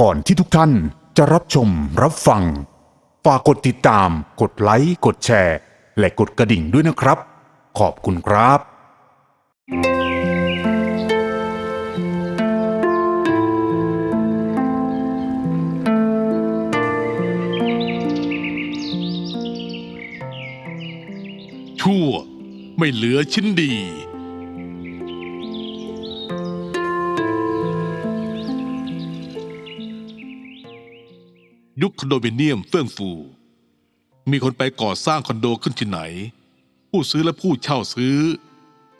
ก่อนที่ทุกท่านจะรับชมรับฟัง ฝากกดติดตาม กดไลค์ กดแชร์ และกดกระดิ่งด้วยนะครับ ขอบคุณครับ ชั่วไม่เหลือชิ้นดี ยุคคอนโดมิเนียมเฟื่องฟู มีคนไปก่อสร้างคอนโดขึ้นที่ไหน ผู้ซื้อและผู้เช่าซื้อ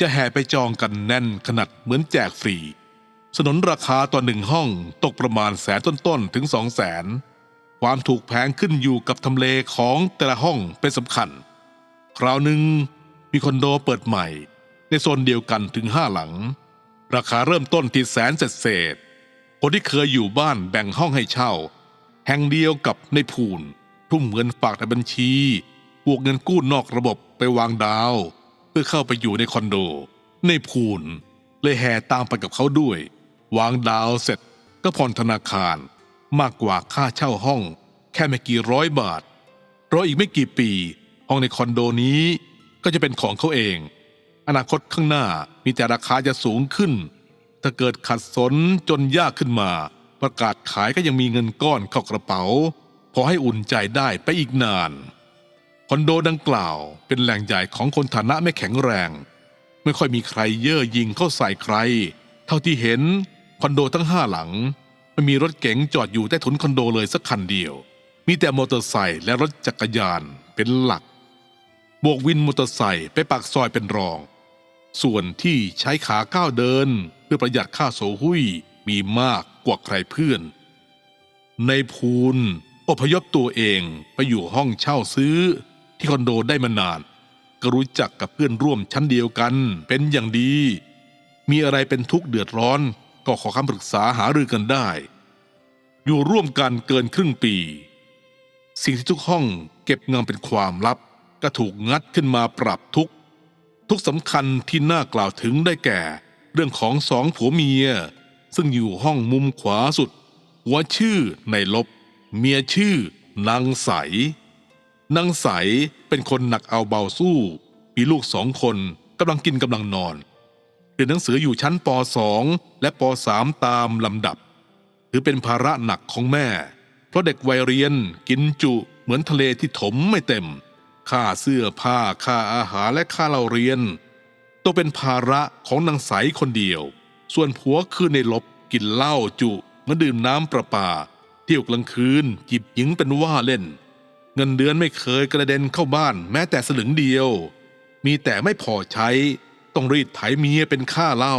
จะแห่ไปจองกันแน่นขนาดเหมือนแจกฟรี สนนราคาต่อหนึ่งห้องตกประมาณแสนต้นๆถึงสองแสนความถูกแพงขึ้นอยู่กับทำเลของแต่ละห้องเป็นสำคัญ คราวหนึ่งมีคอนโดเปิดใหม่ ในโซนเดียวกันถึงห้าหลัง ราคาเริ่มต้นที่แสนเศษเศษๆคนที่เคยอยู่บ้านแบ่งห้องให้เช่า แห่งเดียวกับในพูนทุ่มเงินฝากในบัญชี บวกเงินกู้นอกระบบไปวางดาว เพื่อเข้าไปอยู่ในคอนโด ในพูนเลยแห่ตามไปกับเขาด้วย วางดาวเสร็จก็ผ่อนธนาคาร มากกว่าค่าเช่าห้อง แค่ไม่กี่ร้อยบาทรออีกไม่กี่ปี ห้องในคอนโดนี้ก็จะเป็นของเขาเอง อนาคตข้างหน้ามีแต่ราคาจะสูงขึ้น ถ้าเกิดขัดสนจนยากขึ้นมา ประกาศขายก็ยังมีเงินก้อนเข้ากระเป๋า พอให้อุ่นใจได้ไปอีกนาน คอนโดดังกล่าวเป็นแหล่งใหญ่ของคนฐานะไม่แข็งแรง ไม่ค่อยมีใครเย่อหยิงเข้าใส่ใคร เท่าที่เห็นคอนโดทั้งห้าหลังไม่มีรถเก๋งจอดอยู่ใต้ถุนคอนโดเลยสักคันเดียว มีแต่มอเตอร์ไซค์และรถจักรยานเป็นหลัก บวกวินมอเตอร์ไซค์ไปปากซอยเป็นรอง ส่วนที่ใช้ขาก้าวเดิน เพื่อประหยัดค่าโซหุ้ยมีมาก กว่าใครเพื่อน ในภูนอพยพตัวเองไปอยู่ห้องเช่าซื้อที่คอนโดได้มานาน ก็รู้จักกับเพื่อนร่วมชั้นเดียวกันเป็นอย่างดี มีอะไรเป็นทุกข์เดือดร้อน ก็ขอคำปรึกษาหารือกันได้ อยู่ร่วมกันเกินครึ่งปี สิ่งที่ทุกห้องเก็บงำเป็นความลับ ก็ถูกงัดขึ้นมาปรับทุกทุกสำคัญที่น่ากล่าวถึงได้แก่ เรื่องของสองผัวเมีย ซึ่งอยู่ห้องมุมขวาสุด หัวชื่อในลบ เมียชื่อนางใส นางใสเป็นคนหนักเอาเบาสู้ มีลูกสองคนกำลังกินกำลังนอนเรียนหนังสืออยู่ชั้นป .2 และป .3 ตามลำดับ ถือเป็นภาระหนักของแม่ เพราะเด็กวัยเรียนกินจุเหมือนทะเลที่ถมไม่เต็ม ค่าเสื้อผ้าค่าอาหารและค่าเราเรียนต้องเป็นภาระของนางใสคนเดียว ส่วนผัวคือในลบกินเหล้าจุมาดื่มน้ำประปา เที่ยวกลางคืนจีบหญิงเป็นว่าเล่น เงินเดือนไม่เคยกระเด็นเข้าบ้านแม้แต่สลึงเดียว มีแต่ไม่พอใช้ ต้องรีดไถเมียเป็นค่าเหล้า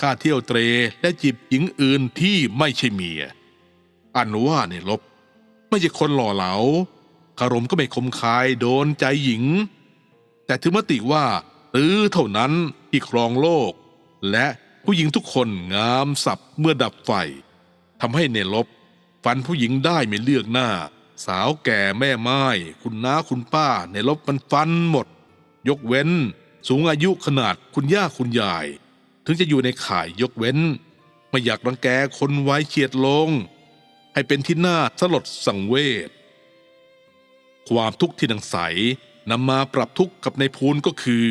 ค่าเที่ยวเตรและจีบหญิงอื่นที่ไม่ใช่เมีย อันว่าในลบ ไม่ใช่คนหล่อเหลาคารมก็ไม่คมคายโดนใจหญิง แต่ถือมติว่าตื้อเท่านั้นที่ครองโลก และ ผู้หญิงทุกคนงามสับเมื่อดับไฟทำให้เนลบฟันผู้หญิงได้ไม่เลือกหน้า สาวแก่แม่ไม้คุณน้าคุณป้าในลบมันฟันหมด ยกเว้น สูงอายุขนาดคุณย่าคุณยาย ถึงจะอยู่ในข่ายยกเว้น ไม่อยากรังแกคนไว้เฉียดลง ให้เป็นที่น่าสลดสังเวชความทุกข์ที่นางใสนำมาปรับทุกข์กับในพูนก็คือ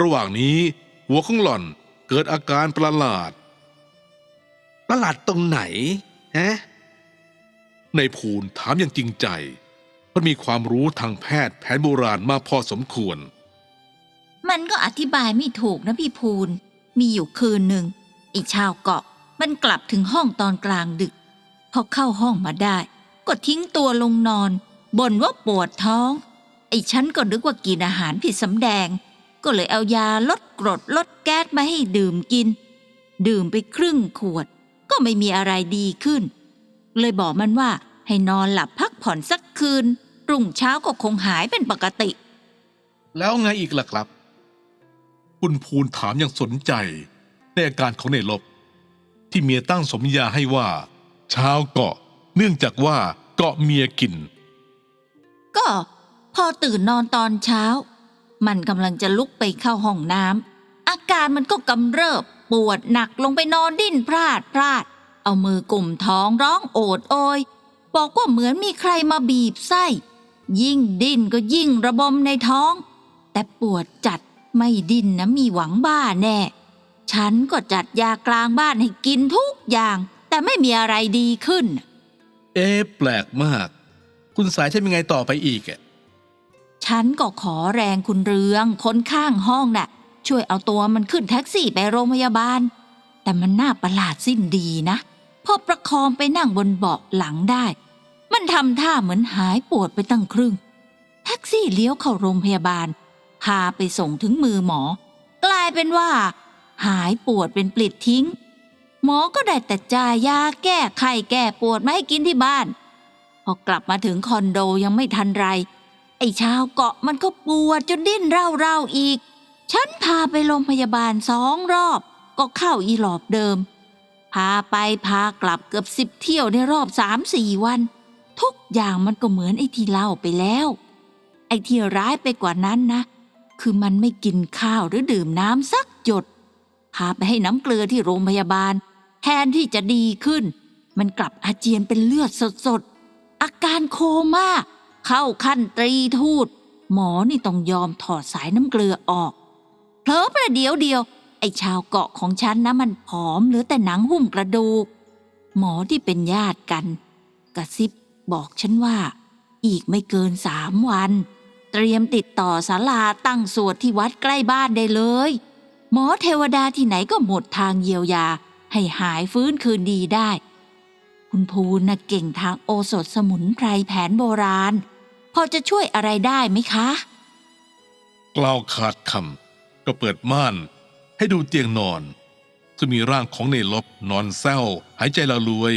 ระหว่างนี้หัวของหล่อน เกิดอาการประหลาด ประหลาดตรงไหนฮะในภูนถามอย่างจริงใจเพราะมีความรู้ทางแพทย์แผนโบราณมากพอสมควร มันก็อธิบายไม่ถูกนะพี่ภูนมีอยู่คืนหนึ่งไอ้ชาวเกาะมันกลับถึงห้องตอนกลางดึก พอเข้าห้องมาได้ ก็ทิ้งตัวลงนอนบ่นว่าปวดท้อง ไอ้ฉันก็นึกว่ากินอาหารผิดสำแดง ก็เลยเอายาลดกรดลดแก๊สมาให้ดื่มกิน ดื่มไปครึ่งขวด ก็ไม่มีอะไรดีขึ้น เลยบอกมันว่าให้นอนหลับพักผ่อนสักคืน รุ่งเช้าก็คงหายเป็นปกติ แล้วไงอีกล่ะครับ คุณภูนถามอย่างสนใจ ในอาการของในลบ ที่เมียตั้งสมญาให้ว่าชาวเกาะ เนื่องจากว่าเกาะเมียกิน ก็พอตื่นนอนตอนเช้า มันกำลังจะลุกไปเข้าห้องน้ำอาการมันก็กำเริบปวดหนักลงไปนอนดิ้นพลาดพลาด เอามือกลุ่มท้องร้องโอดโอย บอกว่าเหมือนมีใครมาบีบไส้ ยิ่งดิ้นก็ยิ่งระบมในท้อง แต่ปวดจัดไม่ดิ้นนะมีหวังบ้าแน่ ฉันก็จัดยากลางบ้านให้กินทุกอย่าง แต่ไม่มีอะไรดีขึ้น เอ๊ะแปลกมาก คุณสายใช่ยังไงต่อไปอีกอะ ฉันก็ขอแรงคุณเรือง คนข้างห้องน่ะ ช่วยเอาตัวมันขึ้นแท็กซี่ไปโรงพยาบาล แต่มันน่าประหลาดสิ้นดีนะพอประคองไปนั่งบนเบาะหลังได้ มันทำท่าเหมือนหายปวดไปตั้งครึ่ง แท็กซี่เลี้ยวเข้าโรงพยาบาล พาไปส่งถึงมือหมอ กลายเป็นว่า หายปวดเป็นปลิดทิ้ง หมอก็ได้แต่จ่ายยาแก้ไข้แก้ปวดมาให้กินที่บ้าน พอกลับมาถึงคอนโดยังไม่ทันไร ไอ้ชาวเกาะมันก็ปวดจนดิ้นเร่าๆอีก ฉันพาไปโรงพยาบาลสองรอบ ก็เข้าอีหลอบเดิม พาไปพากลับเกือบสิบเที่ยวในรอบสามสี่วัน ทุกอย่างมันก็เหมือนไอ้ที่เล่าไปแล้ว ไอ้ที่ร้ายไปกว่านั้นนะ คือมันไม่กินข้าวหรือดื่มน้ำสักหยด พาไปให้น้ำเกลือที่โรงพยาบาล แทนที่จะดีขึ้น มันกลับอาเจียนเป็นเลือดสดๆอาการโคม่า เข้าขั้นตรีทูต หมอนี่ต้องยอมถอดสายน้ำเกลือออกเผลอประเดี๋ยวเดียว ไอ้ชาวเกาะของฉันนะมันผอมเหลือแต่หนังหุ้มกระดูก หมอที่เป็นญาติกัน กระซิบบอกฉันว่า อีกไม่เกินสามวัน เตรียมติดต่อศาลาตั้งสวดที่วัดใกล้บ้านได้เลย หมอเทวดาที่ไหนก็หมดทางเยียวยา ให้หายฟื้นคืนดีได้ คุณภูนนะเก่งทางโอสถสมุนไพรแผนโบราณ พอจะช่วยอะไรได้ไหมคะ กล่าวขาดคำก็เปิดม่านให้ดูเตียงนอน ซึ่งมีร่างของในลบนอนแซวหายใจละลวย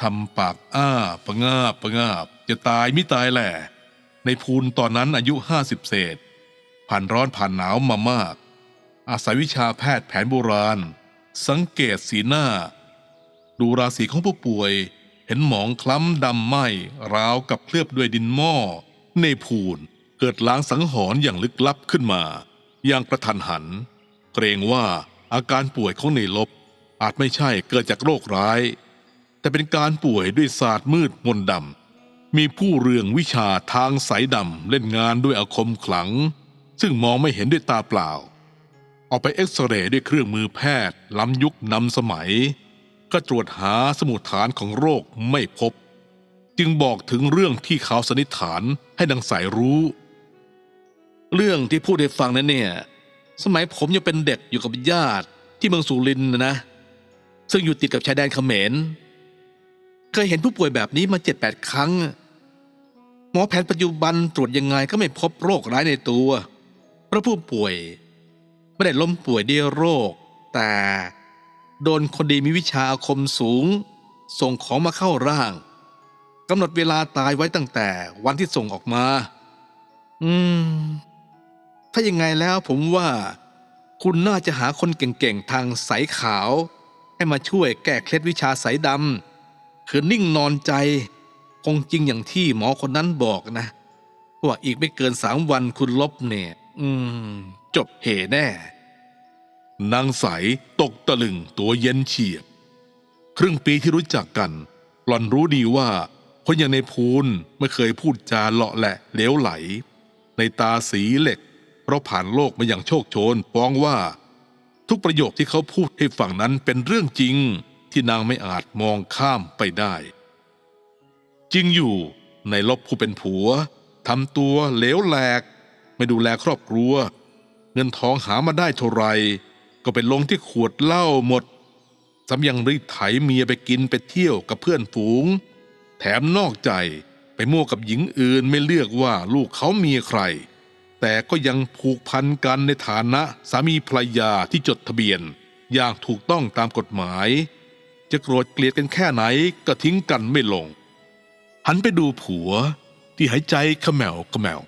ทำปากอ้าปะงาบปะงาบ จะตายไม่ตายแหละในภูนตอนนั้นอายุห้าสิบเศษ ผ่านร้อนผ่านหนาวมามาก อาศัยวิชาแพทย์แผนโบราณ สังเกตสีหน้า ดูราศีของผู้ป่วย เห็นหมองคล้ำดำไหมราวกับเคลือบด้วยดินหม้อ ในภูนเกิดล้างสังหรณ์อย่างลึกลับขึ้นมา อย่างกระทันหัน เกรงว่าอาการป่วยของในลบ อาจไม่ใช่เกิดจากโรคร้าย แต่เป็นการป่วยด้วยศาสตร์มืดมนดำมีผู้เรืองวิชาทางสายดำเล่นงานด้วยอาคมขลัง ซึ่งมองไม่เห็นด้วยตาเปล่าออกไปเอ็กซเรย์ด้วยเครื่องมือแพทย์ล้ำยุคนำสมัย ก็ตรวจหาสมุดฐานของโรคไม่พบ จึงบอกถึงเรื่องที่เขาสันนิษฐานให้นางสายรู้ เรื่องที่พูดให้ฟังนั้นเนี่ย สมัยผมยังเป็นเด็กอยู่กับญาติที่เมืองสุรินทร์นะนะ ซึ่งอยู่ติดกับชายแดนเขมร เคยเห็นผู้ป่วยแบบนี้มาเจ็ดแปดครั้ง หมอแผนปัจจุบันตรวจยังไงก็ไม่พบโรคร้ายในตัว เพราะผู้ป่วยไม่ได้ล้มป่วยด้วยโรค แต่ โดนคนดีมีวิชาอาคมสูง ส่งของมาเข้าร่างกำหนดเวลาตายไว้ตั้งแต่วันที่ส่งออกมา อืม ถ้ายังไงแล้วผมว่า คุณน่าจะหาคนเก่งๆ ทางสายขาว ให้มาช่วยแก้เคล็ดวิชาสายดำคือนิ่งนอนใจ คงจริงอย่างที่หมอคนนั้นบอกนะว่าอีกไม่เกินสามวันคุณลบเนี่ย อืม จบเหแน่ นางใสตกตะลึงตัวเย็นเฉียบ ครึ่งปีที่รู้จักกัน หล่อนรู้ดีว่าคนอย่างในภูนไม่เคยพูดจาเลาะแหละเลวไหล ในตาสีเหล็ก เพราะผ่านโลกมาอย่างโชคโชนฟ้องว่า ทุกประโยคที่เขาพูดให้ฟังนั้นเป็นเรื่องจริงที่นางไม่อาจมองข้ามไปได้ จริงอยู่ในลบผู้เป็นผัวทำตัวเหลวแหลก ไม่ดูแลครอบครัว เงินทองหามาได้เท่าไหร ก็ไปลงที่ขวดเหล้าหมดสำยังรีดไถเมียไปกินไปเที่ยวกับเพื่อนฝูง แถมนอกใจไปมั่วกับหญิงอื่นไม่เลือกว่าลูกเขามีใคร แต่ก็ยังผูกพันกันในฐานะสามีภรรยาที่จดทะเบียน อย่างถูกต้องตามกฎหมาย จะโกรธเกลียดกันแค่ไหนก็ทิ้งกันไม่ลง หันไปดูผัวที่หายใจขมแมวขมแมว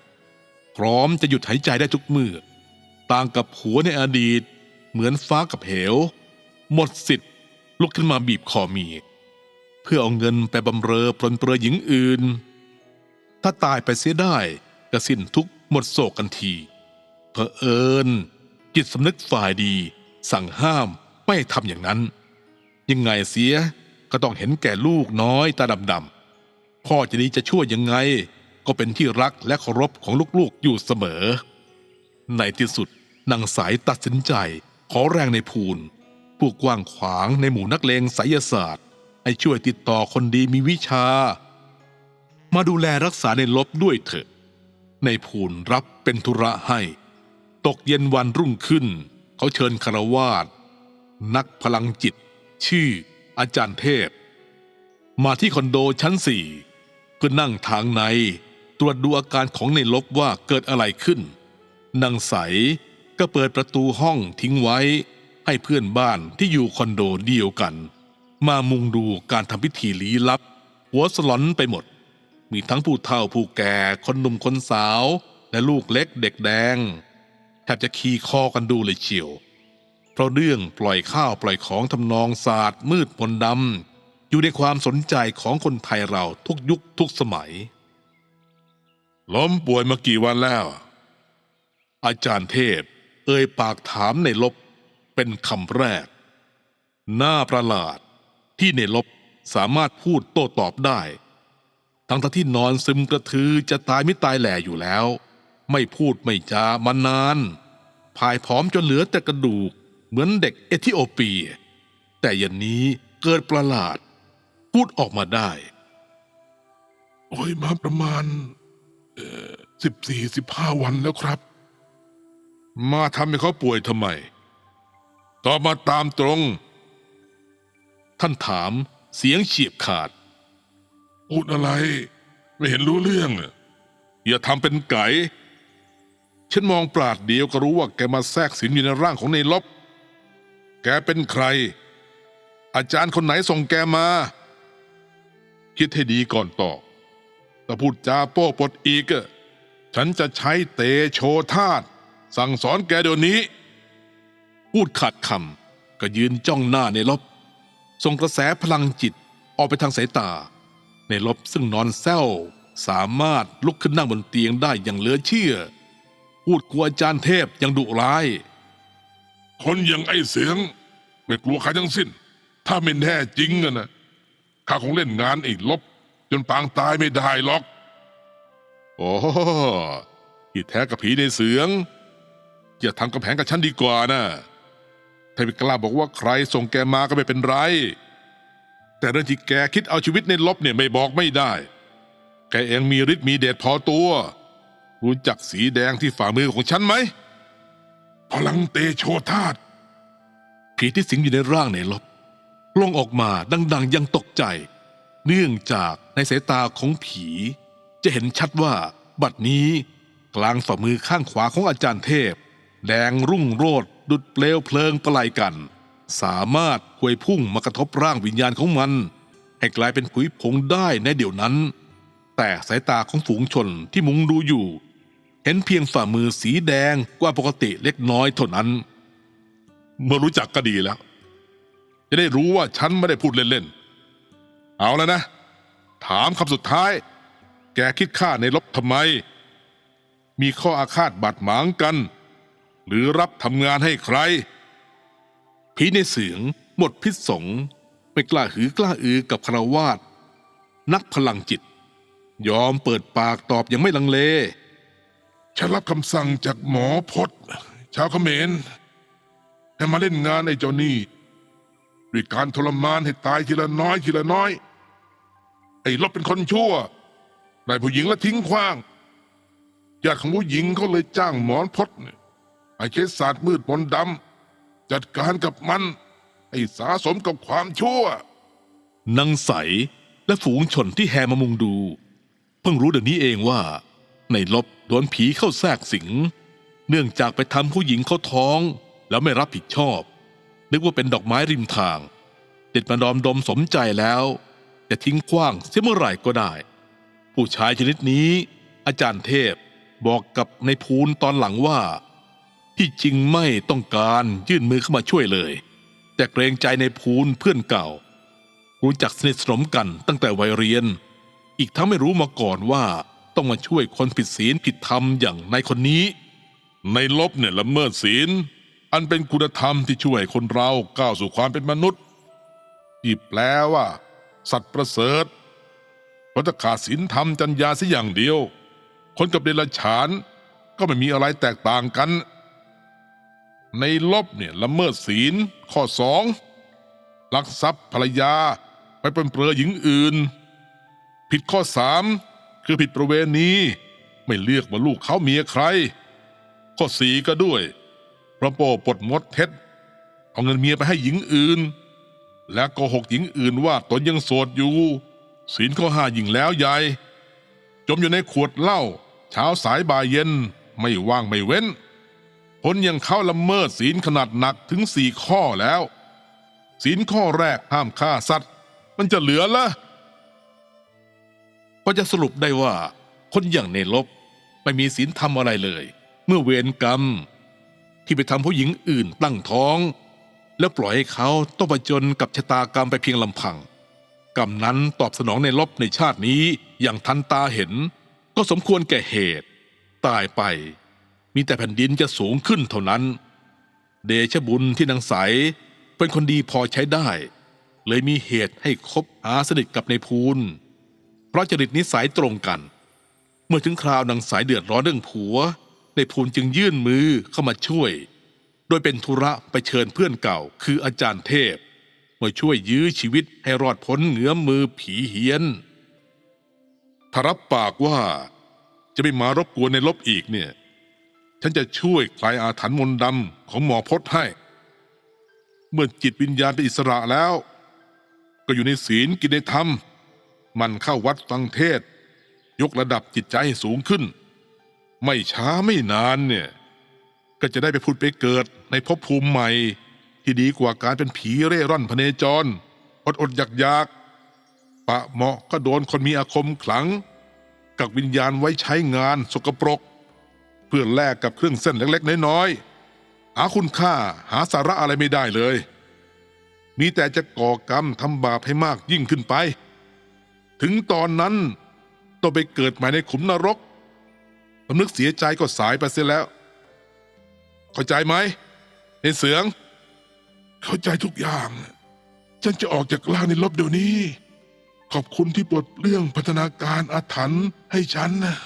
พร้อมจะหยุดหายใจได้ทุกมือต่างกับผัวในอดีต เหมือนฟ้ากับเหว หมดสิทธิ์ลุกขึ้นมาบีบคอเมียเพื่อเอาเงินไปบำเรอปลนเปลือหญิงอื่น ถ้าตายไปเสียได้ก็สิ้นทุกหมดโศกกันทีเผอิญจิตสำนึกฝ่ายดีสั่งห้ามไม่ทำอย่างนั้น ยังไงเสียก็ต้องเห็นแก่ลูกน้อยตาดำๆพ่อจะดีจะช่วยยังไง ก็เป็นที่รักและเคารพของลูกๆอยู่เสมอ ในที่สุดนางสายตัดสินใจ ขอแรงในภูนผู้กว้างขวางในหมู่นักเลงไสยศาสตร์ ให้ช่วยติดต่อคนดีมีวิชา มาดูแลรักษาในลบด้วยเถอะ ในภูนรับเป็นธุระให้ ตกเย็นวันรุ่งขึ้น เขาเชิญคารวาสนักพลังจิต ชื่อ อาจารย์เทพ มาที่คอนโดชั้นสี่เพื่อนั่งทางใน ตรวจดูอาการของในลบว่าเกิดอะไรขึ้นนางใส ก็เปิดประตูห้องทิ้งไว้ ให้เพื่อนบ้านที่อยู่คอนโดเดียวกัน มามุงดูการทำพิธีลี้ลับ หัวสลอนไปหมด มีทั้งผู้เฒ่าผู้แก่คนหนุ่มคนสาว และลูกเล็กเด็กแดงแทบจะขี่คอกันดูเลยเชียว เพราะเรื่องปล่อยข้าวปล่อยของทำนองศาสตร์มืดมนดำอยู่ในความสนใจของคนไทยเราทุกยุคทุกสมัย ล้มป่วยมากี่วันแล้วอาจารย์เทพ เอ่ยปากถามในลบเป็นคำแรกหน้าประหลาดที่ในลบสามารถพูดโต้ตอบได้ ทั้งทที่นอนซึมกระทือจะตายไม่ตายแหล่อยู่แล้ว ไม่พูดไม่จามานานพายผอมจนเหลือแต่กระดูกเหมือนเด็กเอธิโอเปีย แต่ยันนี้เกิดประหลาด พูดออกมาได้ โอ้ยมาประมาณสิบสี่สิบห้าวันแล้วครับ มาทำให้เขาป่วยทำไม ตอบมาตามตรง ท่านถามเสียงเฉียบขาด พูดอะไร ไม่เห็นรู้เรื่องอะอย่าทำเป็นไก่ ฉันมองปราดเดียวก็รู้ว่าแกมาแทรกสินอยู่ในร่างของในลบ แกเป็นใคร อาจารย์คนไหนส่งแกมา คิดให้ดีก่อนตอบถ้าพูดจาโป้ปดอีกอะฉันจะใช้เตโชธาต สั่งสอนแกเดี๋ยวนี้ พูดขาดคำก็ยืนจ้องหน้าในลบส่งกระแสพลังจิตออกไปทางสายตา ในลบซึ่งนอนแซวสามารถลุกขึ้นนั่งบนเตียงได้อย่างเหลือเชื่อ พูดกลัวอาจารย์เทพยังดุร้าย คนอย่างไอ้เสียง ไม่กลัวใครทั้งสิ้น ถ้าไม่แน่จริงอะนะข้าคงเล่นงานไอ้ลบ จนปางตายไม่ได้หรอก โอ้ที่แท้กับผีในเสือง อย่าทำกำแพงกับฉันดีกว่านะถ้าไม่กล้าบอกว่าใครส่งแกมาก็ไม่เป็นไร แต่เรื่องที่แกคิดเอาชีวิตในลบเนี่ยไม่บอกไม่ได้ แกเองมีฤทธิ์มีเดชพอตัว รู้จักสีแดงที่ฝ่ามือของฉันไหม พลังเตโชธาตผีที่สิงอยู่ในร่างในลบลงออกมาดังๆยังตกใจ เนื่องจากในสายตาของผี จะเห็นชัดว่า บัดนี้กลางฝ่ามือข้างขวาของอาจารย์เทพ แดงรุ่งโรดดุดเปลวเพลิงประไลกัน สามารถควยพุ่งมากระทบร่างวิญญาณของมัน ให้กลายเป็นผุยผงได้ในเดี๋ยวนั้น แต่สายตาของฝูงชนที่มุงดูอยู่ เห็นเพียงฝ่ามือสีแดงกว่าปกติเล็กน้อยเท่านั้น เมื่อรู้จักก็ดีแล้ว จะได้รู้ว่าฉันไม่ได้พูดเล่นๆเอาแล้วนะ ถามคำสุดท้าย แกคิดฆ่าในลบทำไม มีข้ออาฆาตบาดหมางกัน หรือรับทำงานให้ใคร ผีในเสียงหมดพิษสงไม่กล้าหือกล้าอือกับคารวาสนักพลังจิต ยอมเปิดปากตอบยังไม่ลังเล ฉันรับคำสั่งจากหมอพจน์ชาวเขมรให้มาเล่นงานไอ้เจ้านี่ด้วยการทรมานให้ตายทีละน้อยทีละน้อย ไอ้ลบเป็นคนชั่วได้ผู้หญิงแล้วทิ้งขว้างญาติของผู้หญิงเขาเลยจ้างหมอนพจน์เนี่ย ให้ใช้ศาสตร์มืดมนต์ดำจัดการกับมัน ให้สาสมกับความชั่วนางใสและฝูงชนที่แห่มามุงดู เพิ่งรู้เดี๋ยวนี้เองว่า ในลบโดนผีเข้าแทรกสิง เนื่องจากไปทำผู้หญิงเขาท้อง แล้วไม่รับผิดชอบ นึกว่าเป็นดอกไม้ริมทางติดมาดอมดมสมใจแล้วจะทิ้งขว้างเสียเมื่อไหร่ก็ได้ ผู้ชายชนิดนี้ อาจารย์เทพบอกกับในภูนตอนหลังว่า ที่จริงไม่ต้องการยื่นมือเข้ามาช่วยเลย แต่เกรงใจในภูนเพื่อนเก่า รู้จักสนิทสนมกันตั้งแต่วัยเรียน อีกทั้งไม่รู้มาก่อนว่าต้องมาช่วยคนผิดศีลผิดธรรมอย่างนายคนนี้ ในลบเนี่ยละเมิดศีล อันเป็นคุณธรรมที่ช่วยคนเราก้าวสู่ความเป็นมนุษย์ที่แปลว่า สัตว์ประเสริฐเพราะถ้าขาดศีลธรรมจัญญาสัอย่างเดียว คนกับเดรัจฉานก็ไม่มีอะไรแตกต่างกัน ในลบเนี่ยละเมิดศีล ข้อสองลักทรัพย์ภรรยาไปเป็นเปลือหญิงอื่น ผิดข้อสามคือผิดประเวณีไม่เลือกว่าลูกเขาเมียใคร ข้อสี่ก็ด้วยพระโปปลดมดเท็จเอาเงินเมียไปให้หญิงอื่น และโกหกหญิงอื่นว่าตนยังโสดอยู่ ศีลข้อห้ายิ่งแล้วใหญ่จมอยู่ในขวดเหล้าเช้าสายบ่ายเย็นไม่ว่างไม่เว้น คนยังเข้าละเมิดศีลขนาดหนักถึงสี่ข้อแล้ว ศีลข้อแรกห้ามฆ่าสัตว์ มันจะเหลือละก็จะสรุปได้ว่า คนอย่างเนลบไม่มีศีลธรรมอะไรเลย เมื่อเวรกรรม ที่ไปทำผู้หญิงอื่นตั้งท้อง แล้วปล่อยให้เขาต้องผจญกับชะตากรรมไปเพียงลำพัง กรรมนั้นตอบสนองในลบในชาตินี้อย่างทันตาเห็น ก็สมควรแก่เหตุ ตายไป มีแต่แผ่นดินจะสูงขึ้นเท่านั้น เดชบุญที่นางใสเป็นคนดีพอใช้ได้ เลยมีเหตุให้คบหาสนิทกับในพูนเพราะจริตนิสัยตรงกัน เมื่อถึงคราวนางสายเดือดร้อนเรื่องผัว ในภูนจึงยื่นมือเข้ามาช่วย โดยเป็นธุระไปเชิญเพื่อนเก่า คืออาจารย์เทพมาช่วยยื้อชีวิตให้รอดพ้นเหงื้อมมือผีเฮียนถ้ารับปากว่าจะไม่มารบกวนในลบอีกเนี่ย ฉันจะช่วยคลายอาถรรพ์มนต์ดำของหมอพจน์ให้ เมื่อจิตวิญญาณเป็นอิสระแล้ว ก็อยู่ในศีลกินในธรรม มันเข้าวัดฟังเทศ ยกระดับจิตใจให้สูงขึ้น ไม่ช้าไม่นานเนี่ย ก็จะได้ไปพุดไปเกิดในภพภูมิใหม่ ที่ดีกว่าการเป็นผีเร่ร่อนพเนจร อดอดอยากอยากปะเหมาะก็โดนคนมีอาคมขลัง กับวิญญาณไว้ใช้งานสกปรก เพื่อแลกกับเครื่องเส้นเล็กๆ น้อยๆ หาคุณค่าหาสาระอะไรไม่ได้เลย มีแต่จะก่อกรรมทำบาปให้มากยิ่งขึ้นไป ถึงตอนนั้นต้องไปเกิดใหม่ในขุมนรกสำนึกเสียใจก็สายไปเสียแล้ว เข้าใจไหมในเสือง เข้าใจทุกอย่าง ฉันจะออกจากล่างในลบเดี๋ยวนี้ ขอบคุณที่ปลดเรื่องพัฒนาการอาถรรพ์ให้ฉันนะ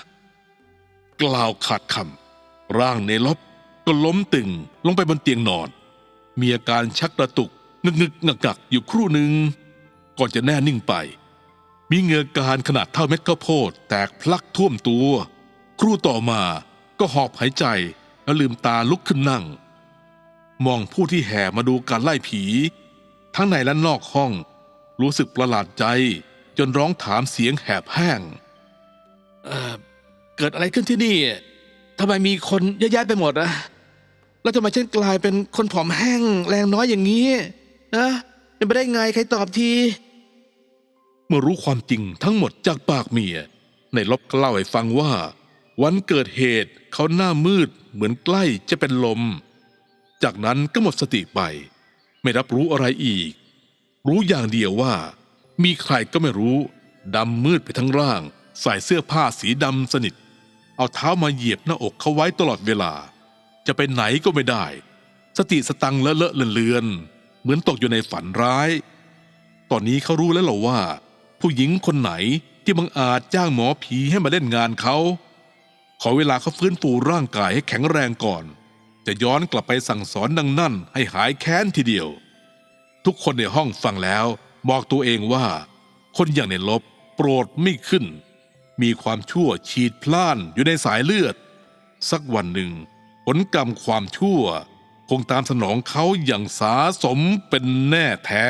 กล่าวขาดคำร่างเนลบก็ล้มตึงลงไปบนเตียงนอน มีอาการชักกระตุกงึกงึกงักกักอยู่ครู่หนึ่งก่อนจะแน่นิ่งไป มีเงือการขนาดเท่าเม็ดข้าวโพดแตกพลักท่วมตัว ครู่ต่อมาก็หอบหายใจแล้วลืมตาลุกขึ้นนั่ง มองผู้ที่แห่มาดูการไล่ผี ทั้งในและนอกห้อง รู้สึกประหลาดใจจนร้องถามเสียงแหบแห้ง เอ่อ เกิดอะไรขึ้นที่นี่ทำไมมีคนเยอะแยะไปหมดอะแล้วทำไมฉันกลายเป็นคนผอมแห้งแรงน้อยอย่างนี้นะเป็นไปได้ไงใครตอบที เมื่อรู้ความจริงทั้งหมดจากปากเมีย ในลบก็เล่าให้ฟังว่า วันเกิดเหตุเขาหน้ามืดเหมือนใกล้จะเป็นลม จากนั้นก็หมดสติไป ไม่รับรู้อะไรอีก รู้อย่างเดียวว่า มีใครก็ไม่รู้ดำมืดไปทั้งร่าง ใส่เสื้อผ้าสีดำสนิท เอาเท้ามาเหยียบหน้าอกเขาไว้ตลอดเวลา จะไปไหนก็ไม่ได้ สติสตังเลอะเลอะเลือนเอนเหมือนตกอยู่ในฝันร้าย ตอนนี้เขารู้แล้วหรอว่า ผู้หญิงคนไหนที่บังอาจจ้างหมอผีให้มาเล่นงานเขา ขอเวลาเขาฟื้นฟูร่างกายให้แข็งแรงก่อน จะย้อนกลับไปสั่งสอนดังนั่นให้หายแค้นทีเดียว ทุกคนในห้องฟังแล้ว บอกตัวเองว่า คนอย่างในลบโปรดไม่ขึ้น มีความชั่วฉีดพล่านอยู่ในสายเลือด สักวันหนึ่ง ผลกรรมความชั่ว คงตามสนองเขาอย่างสาสมเป็นแน่แท้